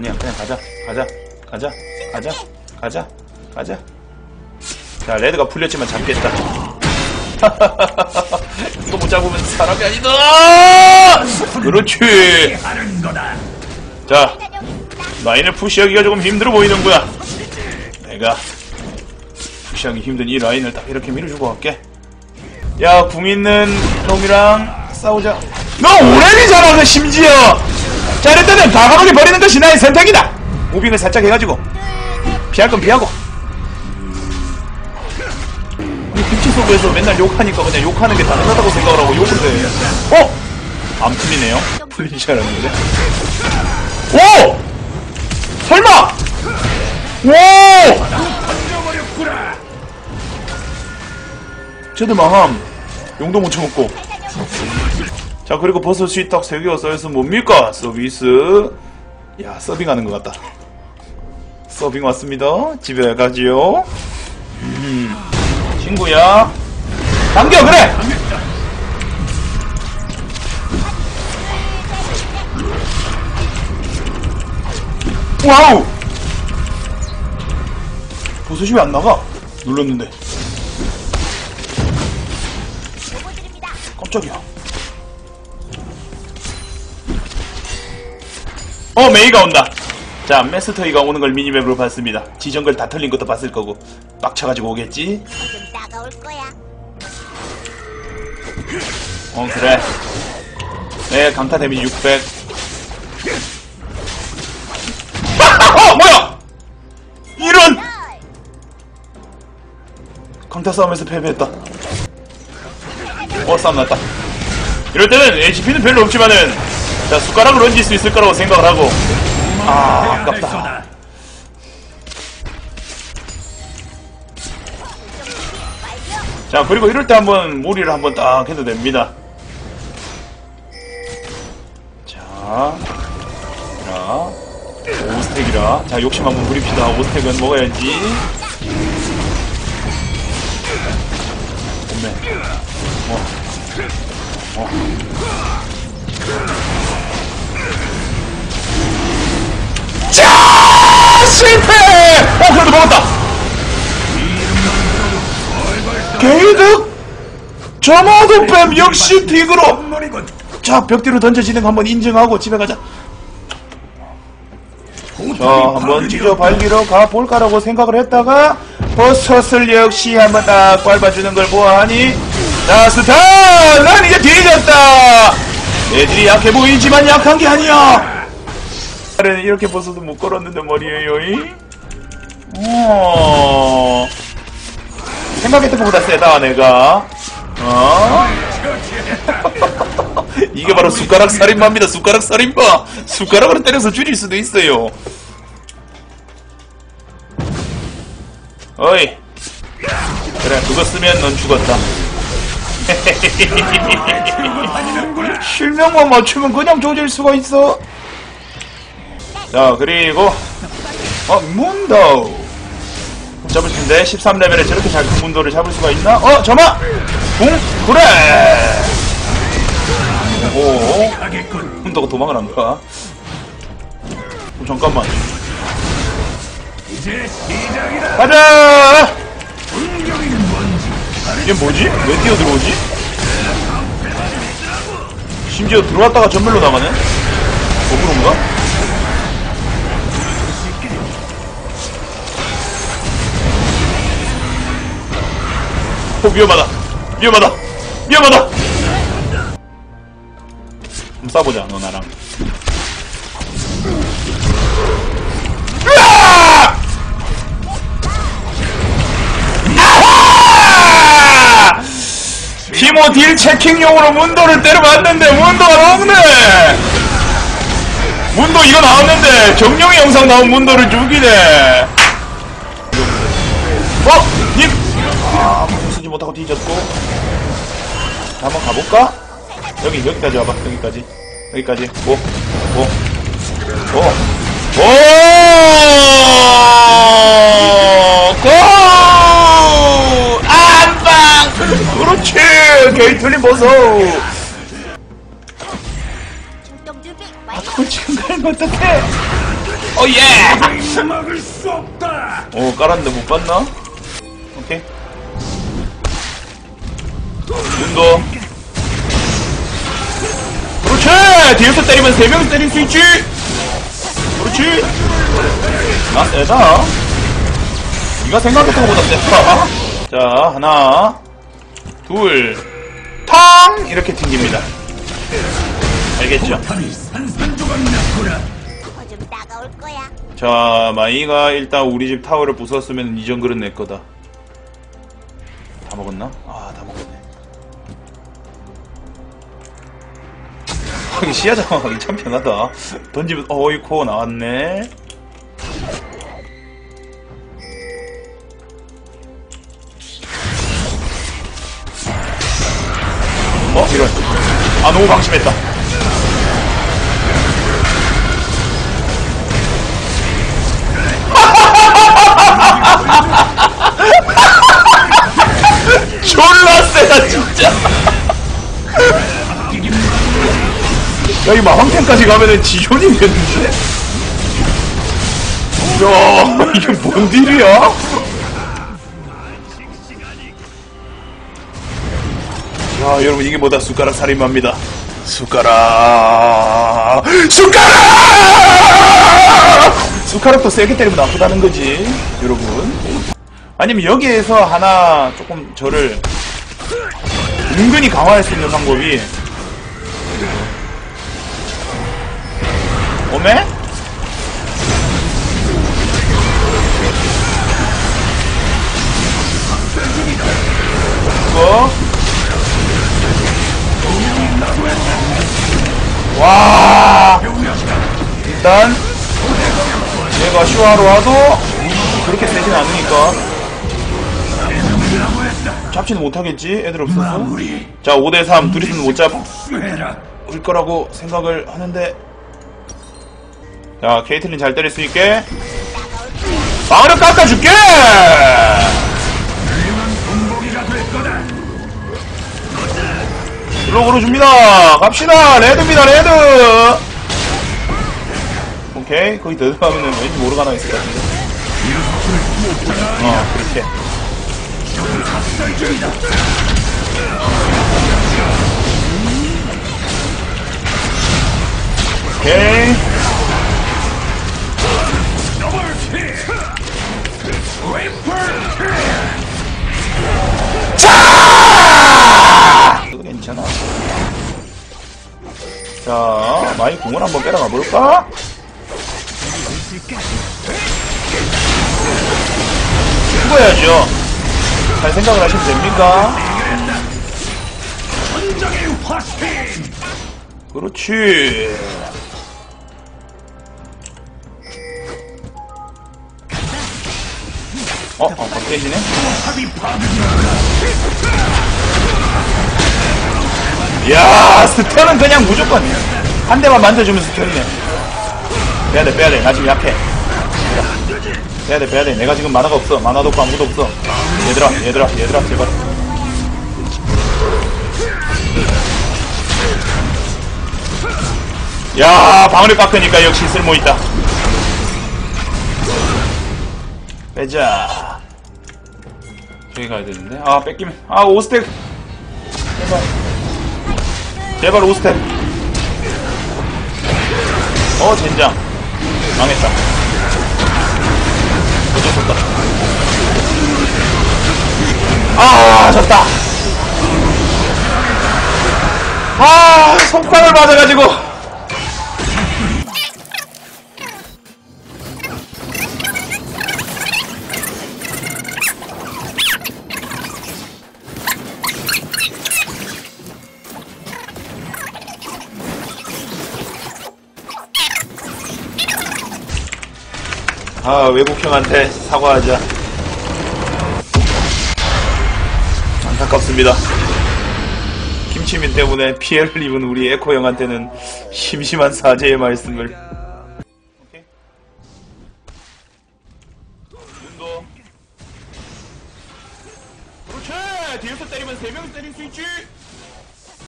아니야 그냥 가자 가자 가자 가자 가자 가자. 자 레드가 풀렸지만 잡겠다. 이거 못 잡으면 사람이 아니다! 그렇지. 자 라인을 푸시하기가 조금 힘들어 보이는구나. 내가 푸시하기 힘든 이 라인을 딱 이렇게 밀어주고 갈게. 야 궁 있는 놈이랑 싸우자. 너 오랜이잖아 그 심지어 자 일단은 과감하게 버리는 것이 나의 선택이다 무빙을 살짝 해가지고 피할 건 피하고 이 김치 속에서 맨날 욕하니까 그냥 욕하는 게 당연하다고 생각을 하고 욕을 해 어? 안 풀리네요 풀리지 줄 알았는데 오! 설마! 오! 쟤들 망함. 용도 못 쳐먹고. 자, 그리고 버섯이 딱 3개가 쌓여서 뭡니까? 서비스. 야, 서빙하는 것 같다. 서빙 왔습니다. 집에 가지요. 음. 친구야. 당겨, 그래! 와우! 버섯이 왜 안 나가? 눌렀는데. 깜짝이야. 어, 메이가 온다. 자, 메스터이가 오는 걸 미니맵으로 봤습니다. 지정글 다 털린 것도 봤을 거고. 빡쳐가지고 오겠지? 좀 따가울 거야. 어, 그래. 네, 강타 데미지 600. 어, 뭐야! 이런! 강타 싸움에서 패배했다. 어, 싸움 났다. 이럴 때는 HP는 별로 없지만은, 자, 숟가락을 얹을 수 있을 거라고 생각을 하고, 아, 아깝다. 자, 그리고 이럴 때 한번 무리를 한번 딱 해도 됩니다. 자, 자, 5스택이라. 자, 욕심 한번 부립시다. 5스택은 먹어야지. 오메. 어. 어. 자! 실패! 어, 그래도 먹었다! 게이득! 점화도 뱀 역시 딕으로! 자, 벽 뒤로 던져지는 거 한번 인증하고 집에 가자. 자, 한번 찢어 발기러 가볼까라고 생각을 했다가, 버섯을 역시 한번 딱 밟아주는 걸 보아하니, 자, 스타! 난 이제 뒤졌다! 애들이 약해 보이지만 약한 게 아니야! 이렇게 버섯도 못 걸었는데 이? 어. 생각했던 것보다 세다, 내가. 어? 이게 바로 숟가락 살인마입니다, 숟가락 살인마! 숟가락으로 때려서 줄일 수도 있어요. 어이. 그래, 그거 쓰면 넌 죽었다. 실명만 맞추면 그냥 조질 수가 있어. 자, 그리고, 어, 문도. 잡을 텐데 13레벨에 저렇게 잘큰 문도를 잡을 수가 있나? 어 점아! 붕 그래! 오. 문도가 도망을 안 가. 어, 잠깐만. 가자! 이게 뭐지? 왜 뛰어 들어오지? 심지어 들어왔다가 전멸로 나가네? 위험하다. 위험하다. 위험하다. 한번 싸보자 너 나랑! 티모 딜 체킹용으로 문도를 때려봤는데 문도가 녹네. 문도 이거 나왔는데 정령의 영상 나온 문도를 죽이네 못하고 뒤졌고 자, 한번 가볼까? 여기 여기까지 와봐 여기까지 여기까지 오! 오! 오! 오! 고! 안방! 그렇지! 출동 준비 아. 그걸 지금 가면 어떡해! 오 예! 막을 수 없다. 오 깔았는데 못 봤나? 오케이 눈도 그렇지! 뒤에서 때리면 3명 때릴 수 있지! 그렇지! 나 세다 네가 생각했던 것보다 세다 자 하나 둘 탕 이렇게 튕깁니다 알겠죠? 더. 자, 마이가 일단 우리 집 타워를 부쉈으면 이 정글은 내 거다. 다 먹었나? 아, 다 먹었 네. 하기 시야 장악하기 참 편하다. 던지면, 어이코, 나왔네. 어, 이런. 아, 너무 방심했다. 졸라 세다 진짜 여기 마황템까지 가면은 지존이겠는데? 야 이게 뭔 딜이야? 야 여러분 이게 뭐다? 숟가락 살인마입니다. 숟가락! 숟가락! 숟가락도 세게 때리면 나쁘다는 거지 여러분. 아니면 여기에서 하나 조금 저를 은근히 강화할 수 있는 방법이 오메? 이거 와 일단 얘가 슈아로 와도 그렇게 세진 않으니까 잡지는 못하겠지 애들 없어서. 자 5대3 둘이서는 못 잡을. 거라고 생각을 하는데 자 케이틀린 잘 때릴 수 있게. 방어력 깎아줄게. 블록으로 줍니다. 갑시다. 레드입니다 레드! 오케이 거기 들어가면은 왠지 모르가나 있을 것 같은데. 어 그렇게. 오케이 괜찮아 자 마이 궁을 한번 빼러가 볼까? 죽어야죠 잘 생각을 하시면 됩니까? 그렇지 어? 어, 어 깨지네? 이야 스턴은 그냥 무조건 한 대만 만져주면 스턴이네. 빼야돼 빼야돼. 나 지금 약해. 빼야돼 빼야돼. 내가 지금 만화가 없어. 만화도 없고 아무도 없어. 얘들아 얘들아 얘들아 제발. 야 방어력 깎으니까 역시 쓸모있다. 빼자. 저기 가야 되는데. 아 뺏기면. 아 5스택 제발 제발 5스텝 어 젠장. 망했다. 어쩔 수 없다. 아 졌다. 아 속박을 맞아가지고 아 외국 형한테 사과하자. 안타깝습니다. 김치민 때문에 피해를 입은 우리 에코 형한테는 심심한 사죄의 말씀을